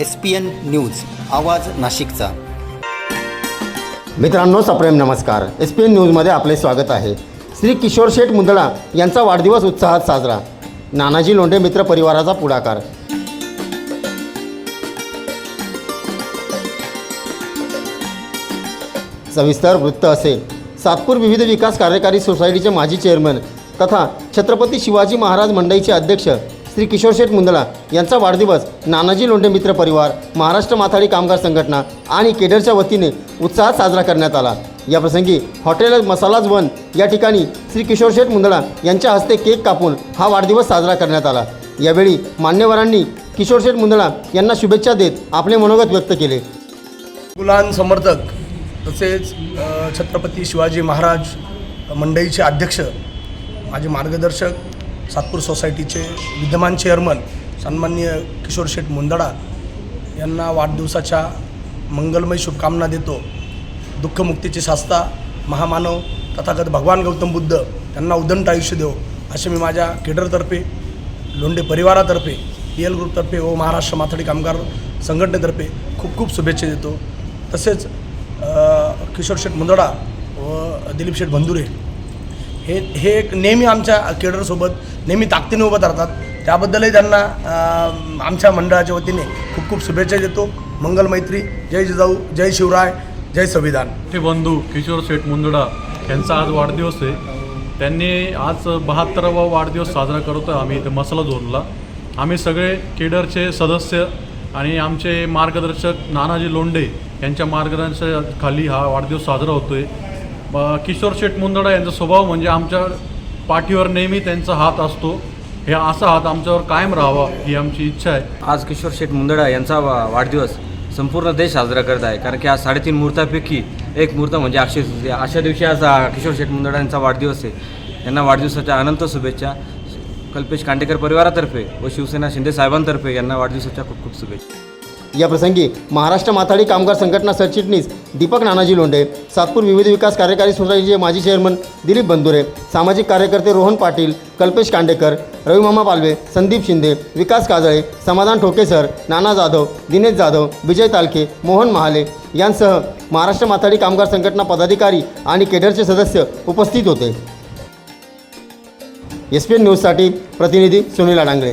S P N news आवाज नाशिकचा. मित्रांनो सप्रेम नमस्कार. एस पी एन न्यूजमध्ये आपले स्वागत आहे. श्री किशोर शेठ मुंदडा यांचा वाढदिवस उत्साहात साजरा. नानाजी लोंढे मित्र परिवाराचा पुढाकार. सविस्तर वृत्त असे. सातपूर विविध विकास कार्यकारी सोसायटीचे माजी चेअरमन तथा छत्रपती शिवाजी महाराज मंडईचे अध्यक्ष श्री किशोर शेठ मुंदळा यांचा वाढदिवस नानाजी लोंढे मित्र परिवार महाराष्ट्र माथाडी कामगार संघटना आणि केडरच्या वतीने उत्साहात साजरा करण्यात आला. याप्रसंगी हॉटेल मसालाज वन या ठिकाणी श्री किशोर शेठ मुंदळा यांच्या हस्ते केक कापून हा वाढदिवस साजरा करण्यात आला. यावेळी मान्यवरांनी किशोर शेठ मुंदळा यांना शुभेच्छा देत आपले मनोगत व्यक्त केले. मुलां समर्थक तसेच छत्रपती शिवाजी महाराज मंडईचे अध्यक्ष माझे मार्गदर्शक सातपूर सोसायटीचे विद्यमान चेअरमन सन्माननीय किशोर शेठ मुंदडा यांना वाढदिवसाच्या मंगलमय शुभकामना देतो. दुःखमुक्तीची शास्ता महामानव तथागत भगवान गौतम बुद्ध त्यांना उदंड आयुष्य देव असे मी माझ्या केडरतर्फे लोंढे परिवारातर्फे पी एल ग्रुपतर्फे व महाराष्ट्र माथाडी कामगार संघटनेतर्फे खूप खूप शुभेच्छा देतो. तसेच किशोर शेठ मुंदडा व दिलीप शेठ बंधुरे हे हे एक नेहमी आमच्या केडरसोबत नेहमी ताकदीने उभं राहतात त्याबद्दलही त्यांना आमच्या मंडळाच्या वतीने खूप खूप शुभेच्छा देतो. मंगल मैत्री जय जिजाऊ जय शिवराय जय संविधान. ते बंधू किशोर शेठ मुंदडा यांचा आज वाढदिवस आहे. त्यांनी आज बहात्तरावा वाढदिवस साजरा करतो आहे आम्ही इथे मसाला झोनला. आम्ही सगळे केडरचे सदस्य आणि आमचे मार्गदर्शक नानाजी लोंडे यांच्या मार्गदर्शनाखाली हा वाढदिवस साजरा होतो आहे किशोर शेठ मुंदडा यांचा स्वभाव म्हणजे आमच्या पाठीवर नेहमी त्यांचा हात असतो. हे असा हात आमच्यावर कायम राहावा ही आमची इच्छा आहे. आज किशोर शेठ मुंदडा यांचा वा वाढदिवस संपूर्ण देश साजरा करत आहे. कारण की आज साडेतीन मुहूर्तापैकी एक मुहूर्त म्हणजे अक्षय तृतीया. अशा दिवशी आज किशोर शेठ मुंदडा यांचा वाढदिवस आहे. यांना वाढदिवसाच्या अनंत शुभेच्छा. कल्पेश कांडेकर परिवारातर्फे व शिवसेना शिंदे साहेबांतर्फे यांना वाढदिवसाच्या खूप खूप शुभेच्छा. याप्रसंगी महाराष्ट्र माथाडी कामगार संघटना सरचिटणीस दीपक नानाजी लोंढे सातपूर विविध विकास कार्यकारी सोसायटीचे माजी चेअरमन दिलीप बंधुरे सामाजिक कार्यकर्ते रोहन पाटील कल्पेश कांडेकर रविमामा पालवे संदीप शिंदे विकास काजळे समाधान ठोकेसर नाना जाधव दिनेश जाधव विजय तालके मोहन महाले यांसह महाराष्ट्र माथाडी कामगार संघटना पदाधिकारी आणि केडरचे सदस्य उपस्थित होते. एस पी एन न्यूजसाठी प्रतिनिधी सुनील अडांगळे